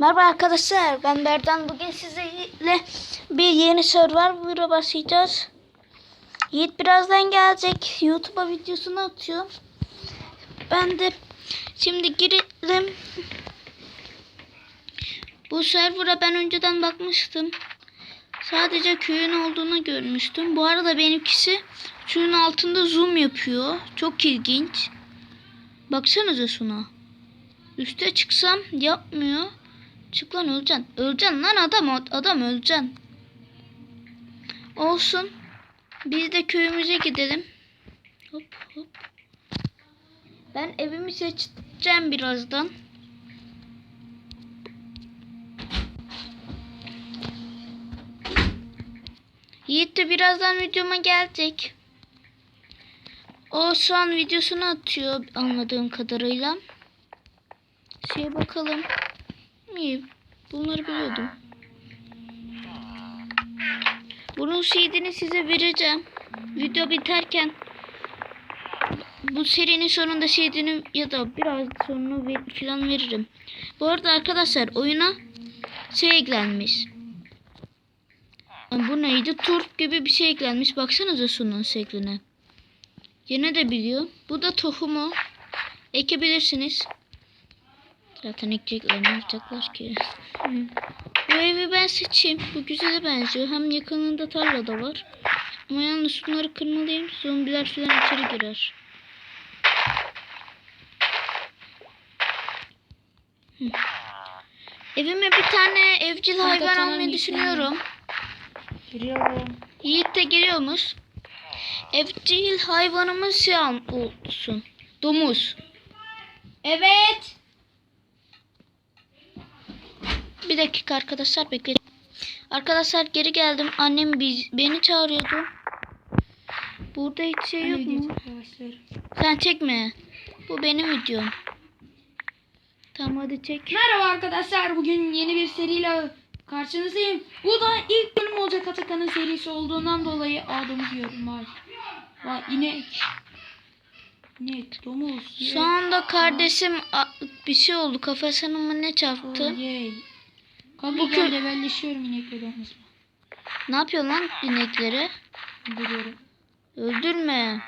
Merhaba arkadaşlar ben Berdan bugün sizlerle bir yeni Survivor'a başlayacağız. Yiğit birazdan gelecek YouTube'a videosunu atıyor. Ben de şimdi girelim. Bu server'a ben önceden bakmıştım. Sadece köyün olduğunu görmüştüm. Bu arada benimkisi suyun altında zoom yapıyor. Çok ilginç. Baksanıza şuna. Üste çıksam yapmıyor. Çık lan öleceksin. Öleceksin lan adam adam öleceksin. Olsun. Biz de köyümüze gidelim. Hop hop. Ben evimi seçeceğim birazdan. Yiğit de birazdan videoma gelecek. O şu an videosunu atıyor anladığım kadarıyla. Şeye bakalım. İyi. Bunları biliyordum. Bunun şeyini size vereceğim. Video biterken bu serinin sonunda şeyini ya da biraz sonunu falan veririm. Bu arada arkadaşlar oyuna şey eklenmiş. Bu neydi? Turp gibi bir şey eklenmiş. Baksanıza şunun şekline. Yine de biliyor. Bu da tohumu. Ekebilirsiniz. Zaten ekecekler ne yapacaklar ki? Bu evi ben seçeyim. Bu güzele benziyor. Hem yakınında tarla da var. Ama yalnız bunları kırmalıyım. Zombiler falan içeri girer. Hı. Evime bir tane evcil Kanka, hayvan tamam, almayı düşünüyorum. Giriyorum. Yiğit de geliyormuş. Evcil hayvanımız şey olsun. Domuz. Evet. Bir dakika arkadaşlar bekleyin. Arkadaşlar geri geldim. Annem biz, beni çağırıyordu. Burada hiç şey yok mu? Sen çekme. Bu benim videom. Tamam hadi çek. Merhaba arkadaşlar. Bugün yeni bir seriyle karşınızdayım. Bu da ilk bölüm olacak Atakan'ın serisi olduğundan dolayı adımı diyorum. Vay. Vay inek. İnek, domuz. Şu anda kardeşim bir şey oldu. Kafasına mı ne çarptı? Yay. Kanka Bu gel kö- debelleşiyorum inekle domuzla. Ne yapıyor lan inekleri? Duruyorum. Öldürme.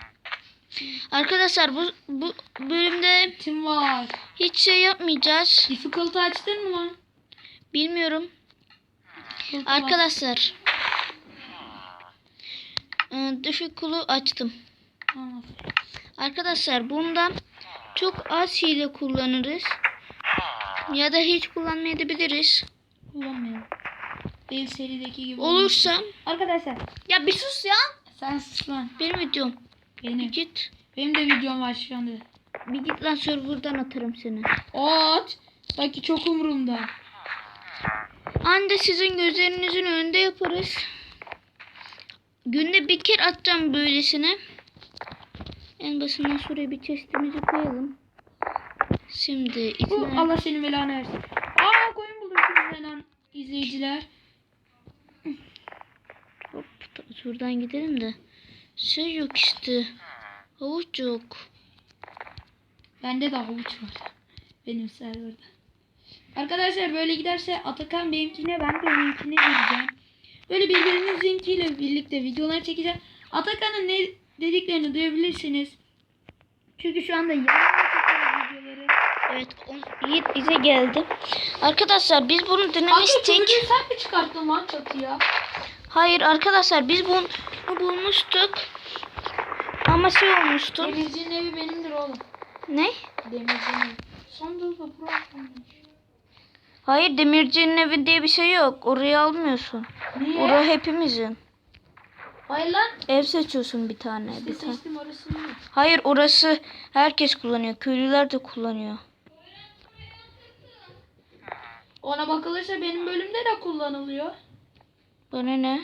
Arkadaşlar bu, bu bölümde Tim var. hiç şey yapmayacağız. Difficulty açtın mı lan? Bilmiyorum. Difficulty var. Arkadaşlar. Ee, açtım. Tamam. Arkadaşlar bundan çok az hile kullanırız. Ya da hiç kullanmayabiliriz. Kullanmıyorum. Ev serideki gibi. Olursa Arkadaşlar ya bir sus ya. sen sus lan. Benim videom. Bir Benim. git. Benim de videom var şu anda. Bir git lan serverdan atarım seni. At. Sanki çok umurumda. Anca sizin gözlerinizin önünde yaparız. Günde bir kere atacağım böylesine. En başından şuraya bir chestimizi koyalım. Şimdi Bu. Allah senin belanı versin. Lan izleyiciler. Hop, şuradan gidelim de. Şey yok işte. Havuç yok. Bende de havuç var. Benim serverda. Arkadaşlar böyle giderse Atakan benimkine ben de onunkine gireceğim. Böyle birbirimizinkiyle birlikte videolar çekeceğim. Atakan'ın ne dediklerini duyabilirsiniz. Çünkü şu anda videoları. Evet, Yiğit bize geldi. Arkadaşlar biz bunu denemiştik. çocuğu sen mi çıkarttın lan çatıya? Hayır arkadaşlar biz bunu bulmuştuk. Ama şey olmuştu. Demircinin evi benimdir oğlum. Ne? Demircinin evi. Sandığı da bırakmamış. Hayır demircinin evi diye bir şey yok. Orayı almıyorsun. Niye? Orası hepimizin. Hayır lan. Ev seçiyorsun bir tane. İşte Bir tane. Hayır orası herkes kullanıyor. Köylüler de kullanıyor. Ona bakılırsa benim bölümde de kullanılıyor. Bana ne?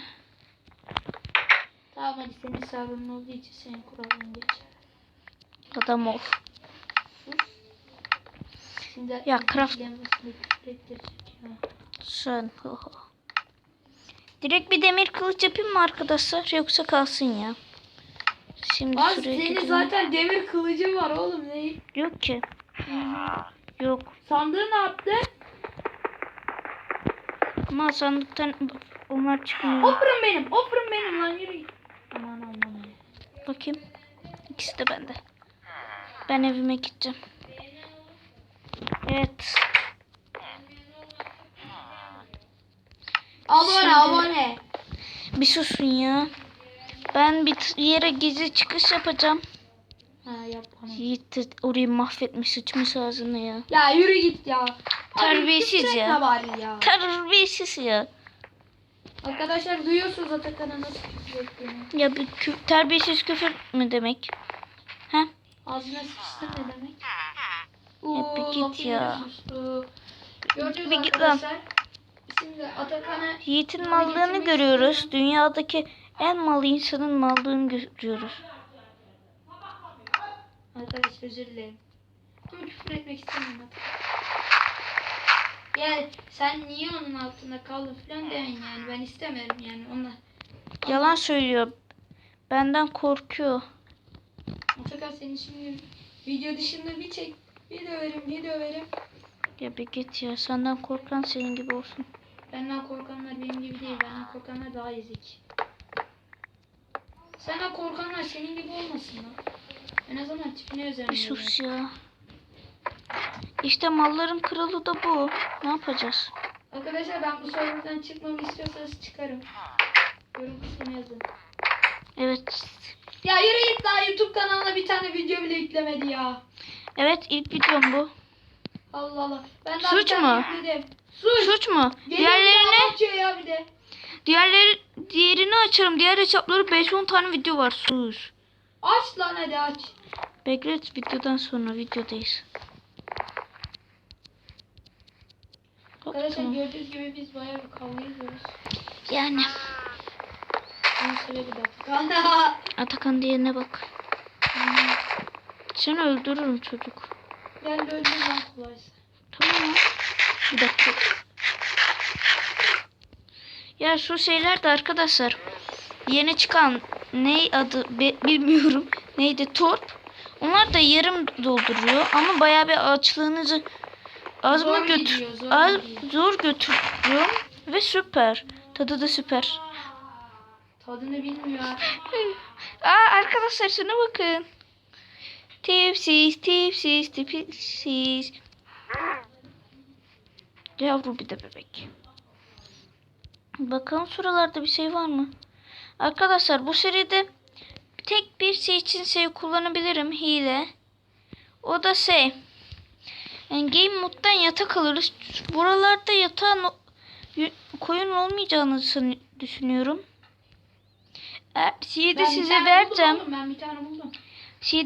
Tamam hadi senin serverın olduğu için senin kuralın geçer. Adam ol. Şimdi Ya, craft-. Sen. Direkt bir demir kılıç yapayım mı arkadaşlar? Yoksa kalsın ya. Şimdi Az şuraya senin gidelim. zaten demir kılıcın var oğlum ne? Yok ki. Yok. Sandığı ne yaptı? Ama sandıktan onlar çıkmıyor. Offer'ım benim. Offer'ım benim lan yürü. Aman aman. Bakayım. İkisi de bende. Ben evime gideceğim. Evet. Abone abone. Bir susun ya. Ben bir yere gizli çıkış yapacağım. Ha yap bana. Yiğit de orayı mahvetmiş sıçmış ağzına ya. Ya yürü git ya. Terbiyesiz ya. etme bari ya. Terbiyesiz ya. Arkadaşlar duyuyorsunuz Atakan'a nasıl küfür ettiğini. Ya bir kü- terbiyesiz küfür mü demek? Ha? Ağzına sıçtın ne demek? Ya bir git ya. Gördünüz Bir git lan. Şimdi Atakan'a Yiğit'in mallığını görüyoruz. Dünyadaki en mal insanın mallığını görüyoruz. Arkadaş özür dilerim. Dur küfür etmek istemiyorum. Yani sen niye onun altında kaldın falan demeyin yani ben istemiyorum yani onunla. Yalan söylüyor. Benden korkuyor. Atakan senin şimdi video dışında bir çek. Bir döverim bir döverim. Ya bir git ya. Senden korkan senin gibi olsun. Benden korkanlar benim gibi değil. Benden korkanlar daha ezik. Senden korkanlar senin gibi olmasın lan. En azından tipine özel. Bir sus ya. İşte malların kralı da bu. Ne yapacağız? Arkadaşlar ben bu serverdan çıkmamı istiyorsanız çıkarım. Yorum kısmına yazın. Evet. Ya yürü git lan YouTube kanalına bir tane video bile yüklemedi ya. Evet ilk videom bu. Allah Allah. Ben daha bir Suç tane mu? Yükledim. Suç. Suç mu? Bir daha atıyor ya bir de. diğerleri diğerini açarım. Diğer hesapları 5-10 tane video var. Sus. Aç lan hadi aç. Beklet videodan sonra videodayız. Hop, Arkadaşlar tamam. gördüğünüz gibi biz bayağı bir kavga ediyoruz. Yani Bunun. Atakan diğerine bak. Seni öldürürüm çocuk. Gel de öldür lan kolaysa. Tamam. Bir dakika. Ya şu şeyler de arkadaşlar yeni çıkan ne adı be- bilmiyorum. Neydi torp. Onlar da yarım dolduruyor ama bayağı bir açlığınızı az Zor mı götür gidiyor, zor az gidiyor. zor götürüyor ve süper. Tadı da süper. Tadını bilmiyor. Aa arkadaşlar şuna bakın. Tipsiz, tipsiz, tipsiz. Yavru bir de bebek. Bakalım şuralarda bir şey var mı? Arkadaşlar bu seride tek bir şey için şey kullanabilirim. Hile. O da şey. Yani game moddan yatak alırız. Buralarda yatağın o- koyun olmayacağını düşünüyorum. E, Ben bir size vereceğim. Buldum ben bir tane buldum.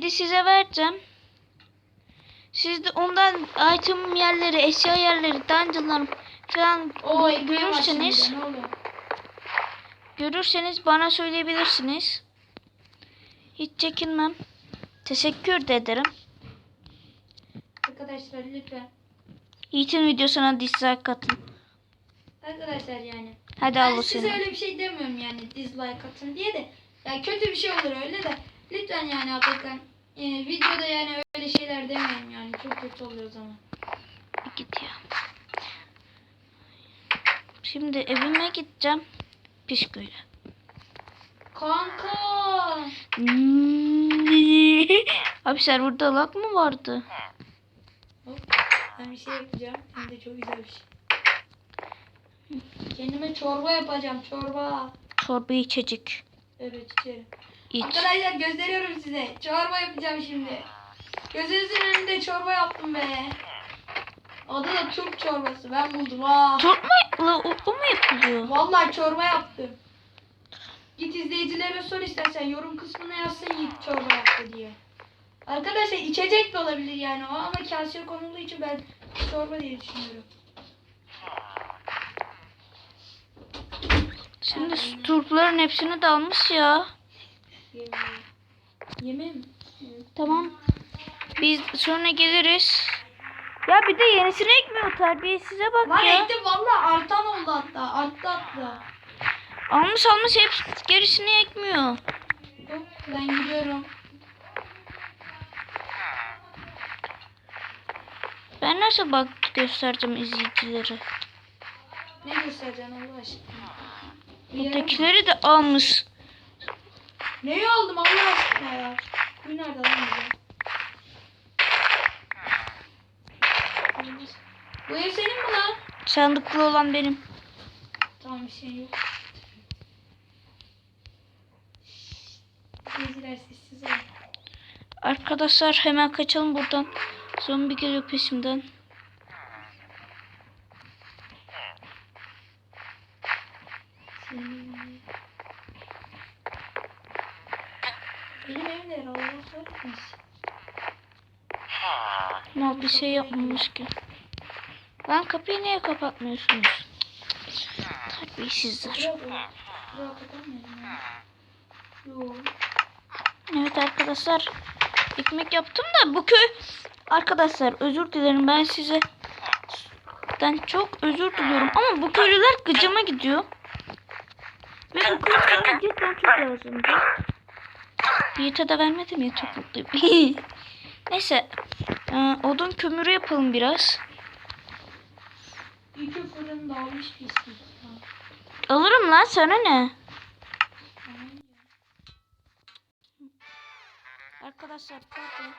De size vereceğim. Siz de ondan item yerleri, eşya yerleri, dungeonlar falan şimdi görürseniz, de, ne oluyor? Görürseniz bana söyleyebilirsiniz. Hiç çekinmem. Teşekkür de ederim. Arkadaşlar lütfen. Yiğit'in videosuna dislike atın. Arkadaşlar yani. Hadi Ben al bu size seni. öyle bir şey demiyorum yani dislike atın diye de. Ya kötü bir şey olur öyle de. Lütfen yani hakikaten e, videoda yani öyle şeyler demeyin yani. Çok kötü oluyor o zaman. Git ya. Şimdi evime gideceğim. Pişköy'le. Kanka. Abi serverda lag mı vardı? Hop, ben bir şey yapacağım. Hem de çok güzel bir şey. Kendime çorba yapacağım. Çorba. Çorba içecek. Evet içerim. İç. Arkadaşlar gösteriyorum size. Çorba yapacağım şimdi. Gözünüzün önünde çorba yaptım be. Adı da Türk çorbası. Ben buldum. Aa. Turp mu? La, o, o mu yapılıyor? Vallahi çorba yaptım. Git izleyicilere sor istersen yorum kısmına yazsın Yiğit çorba yaptı diye. Arkadaşlar içecek de olabilir yani o ama kalsiyum konulduğu için ben çorba diye düşünüyorum. Şimdi şu turpların hepsini de almış ya. Yemeği mi? Tamam. Biz sonra geliriz. Ya bir de yenisini ekmiyor terbiyesize bak Lan ya. ektim valla artan oldu hatta. Arttı hatta. Almış almış hep gerisini ekmiyor. Hop, ben gidiyorum. Ben nasıl bak göstereceğim izleyicilere. Ne göstereceksin Allah aşkına? Buradakileri de almış. Neyi aldım Allah aşkına ya? Kuyu nerede lan burada? Bu ev senin mi lan? Sandıklı olan benim. Tamam bir şey yok. Geziler sessiz ol. Arkadaşlar hemen kaçalım buradan. Zombi geliyor peşimden. Benim evim de Allah kahretmesin. Mal bir şey yapmamış ki. Lan kapıyı niye kapatmıyorsunuz? Terbiyesizler. Evet arkadaşlar. Ekmek yaptım da bu köy... Arkadaşlar özür dilerim ben size... Ben çok özür diliyorum ama bu köylüler gıcıma gidiyor. Ve bu köylüler cidden çok lazımdı. Yiğit'e de vermedim ya çok mutluyum. Neyse. e, odun kömürü yapalım biraz. İki fırın dağılmış pislik. Alırım lan sana ne? Arkadaşlar pardon.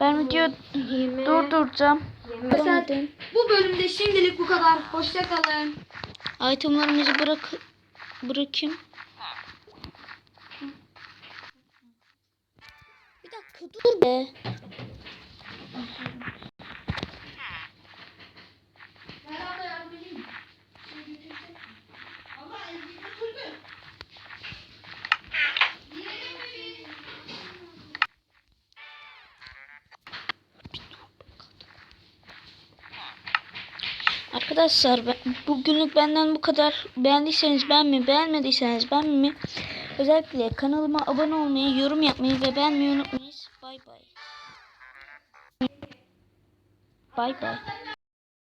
Ben video durduracağım. Mesela bu bölümde şimdilik bu kadar. Hoşça kalın. Itemlarımızı bırak bırakayım. Bir dakika dur be. Arkadaşlar ben- bugünlük benden bu kadar. Beğendiyseniz ben beğenmediyseniz ben? Özellikle kanalıma abone olmayı, yorum yapmayı ve beğenmeyi unutmayın. Bay bay. Bay bay.